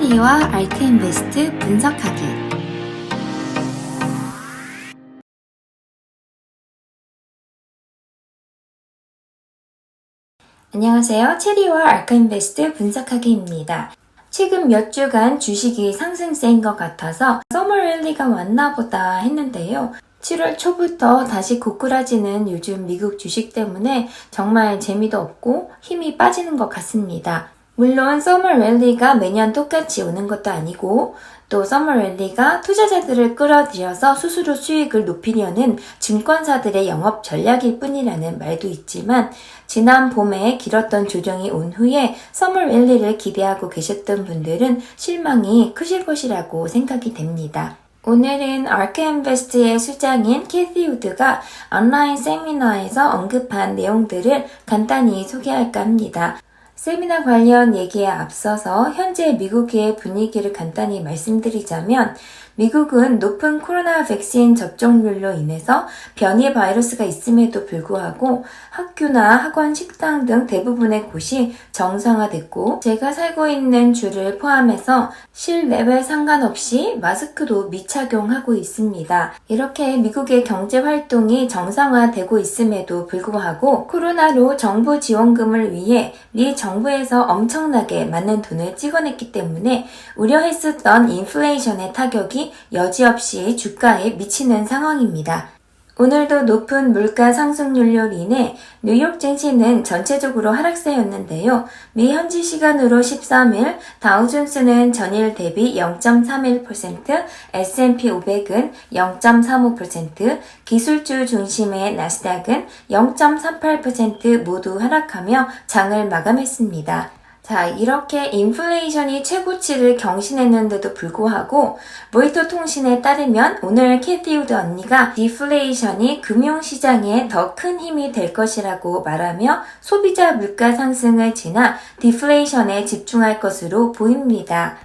체리와 알크인베스트 분석하기 안녕하세요. 체리와 알크인베스트 분석하기입니다. 최근 몇 주간 주식이 상승세인 것 같아서 서머랠리가 왔나 보다 했는데요. 7월 초부터 다시 고꾸라지는 요즘 미국 주식 때문에 정말 재미도 없고 힘이 빠지는 것 같습니다. 물론 서머 랠리가 매년 똑같이 오는 것도 아니고 또 서머 랠리가 투자자들을 끌어들여서 스스로 수익을 높이려는 증권사들의 영업 전략일 뿐이라는 말도 있지만 지난 봄에 길었던 조정이 온 후에 서머 랠리를 기대하고 계셨던 분들은 실망이 크실 것이라고 생각이 됩니다. 오늘은 아크엠베스트의 수장인 캐티 우드가 온라인 세미나에서 언급한 내용들을 간단히 소개할까 합니다. 세미나 관련 얘기에 앞서서 현재 미국의 분위기를 간단히 말씀드리자면 미국은 높은 코로나 백신 접종률로 인해서 변이 바이러스가 있음에도 불구하고 학교나 학원, 식당 등 대부분의 곳이 정상화됐고 제가 살고 있는 주를 포함해서 실내외 상관없이 마스크도 미착용하고 있습니다. 이렇게 미국의 경제 활동이 정상화되고 있음에도 불구하고 코로나로 정부 지원금을 위해 미 정부에서 엄청나게 많은 돈을 찍어냈기 때문에 우려했었던 인플레이션의 타격이 여지없이 주가에 미치는 상황입니다. 오늘도 높은 물가 상승률로 인해 뉴욕 증시는 전체적으로 하락세였는데요. 미 현지 시간으로 13일 다우존스는 전일 대비 0.31%, S&P 500은 0.35%, 기술주 중심의 나스닥은 0.38% 모두 하락하며 장을 마감했습니다. 자, 이렇게 인플레이션이 최고치를 경신했는데도 불구하고 모이토 통신에 따르면 오늘 캐티우드 언니가 디플레이션이 금융시장에 더 큰 힘이 될 것이라고 말하며 소비자 물가 상승을 지나 디플레이션에 집중할 것으로 보입니다.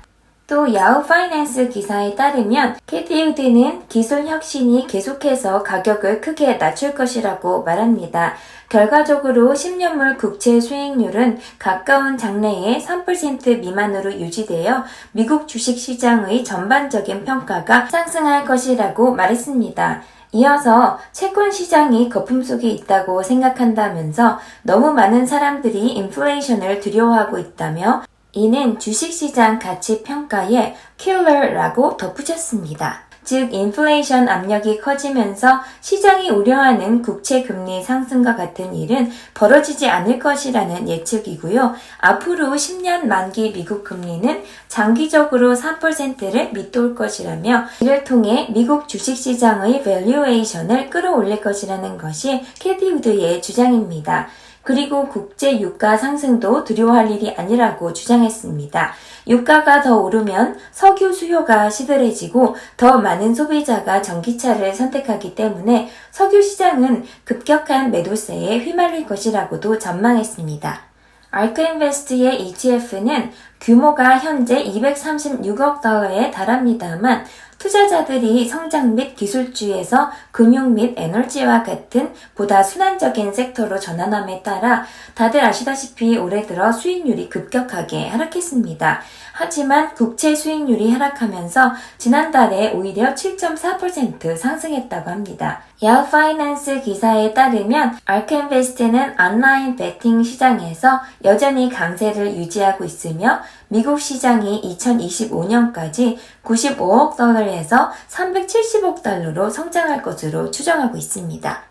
또 야후 파이낸스 기사에 따르면 캐티우드는 기술 혁신이 계속해서 가격을 크게 낮출 것이라고 말합니다. 결과적으로 10년물 국채 수익률은 가까운 장래에 3% 미만으로 유지되어 미국 주식시장의 전반적인 평가가 상승할 것이라고 말했습니다. 이어서 채권 시장이 거품 속에 있다고 생각한다면서 너무 많은 사람들이 인플레이션을 두려워하고 있다며 이는 주식시장 가치 평가에 킬러라고 덧붙였습니다. 즉 인플레이션 압력이 커지면서 시장이 우려하는 국채 금리 상승과 같은 일은 벌어지지 않을 것이라는 예측이고요. 앞으로 10년 만기 미국 금리는 장기적으로 3%를 밑돌 것이라며 이를 통해 미국 주식시장의 밸류에이션을 끌어올릴 것이라는 것이 캐디우드의 주장입니다. 그리고 국제 유가 상승도 두려워할 일이 아니라고 주장했습니다. 유가가 더 오르면 석유 수요가 시들해지고 더 많은 소비자가 전기차를 선택하기 때문에 석유 시장은 급격한 매도세에 휘말릴 것이라고도 전망했습니다. 알크인베스트의 ETF는 규모가 현재 236억 달러에 달합니다만 투자자들이 성장 및 기술주에서 금융 및 에너지와 같은 보다 순환적인 섹터로 전환함에 따라 다들 아시다시피 올해 들어 수익률이 급격하게 하락했습니다. 하지만 국채 수익률이 하락하면서 지난달에 오히려 7.4% 상승했다고 합니다. 야후 파이낸스 기사에 따르면 알크인베스트는 온라인 베팅 시장에서 여전히 강세를 유지하고 있으며 미국 시장이 2025년까지 95억 달러에서 370억 달러로 성장할 것으로 추정하고 있습니다.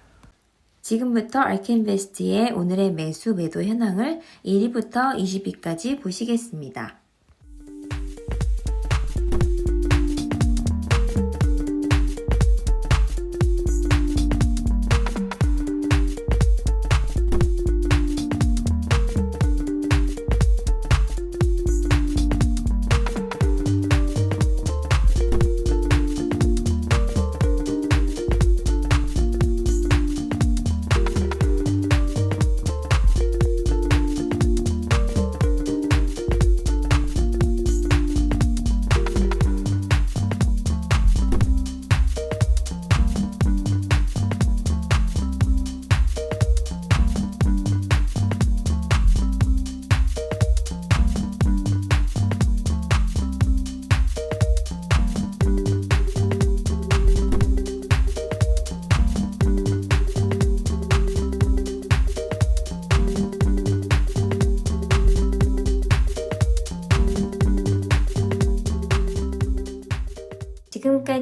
지금부터 알켄베스트의 오늘의 매수 매도 현황을 1위부터 20위까지 보시겠습니다.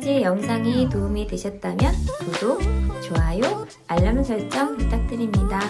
지금까지 영상이 도움이 되셨다면 구독, 좋아요, 알람 설정 부탁드립니다.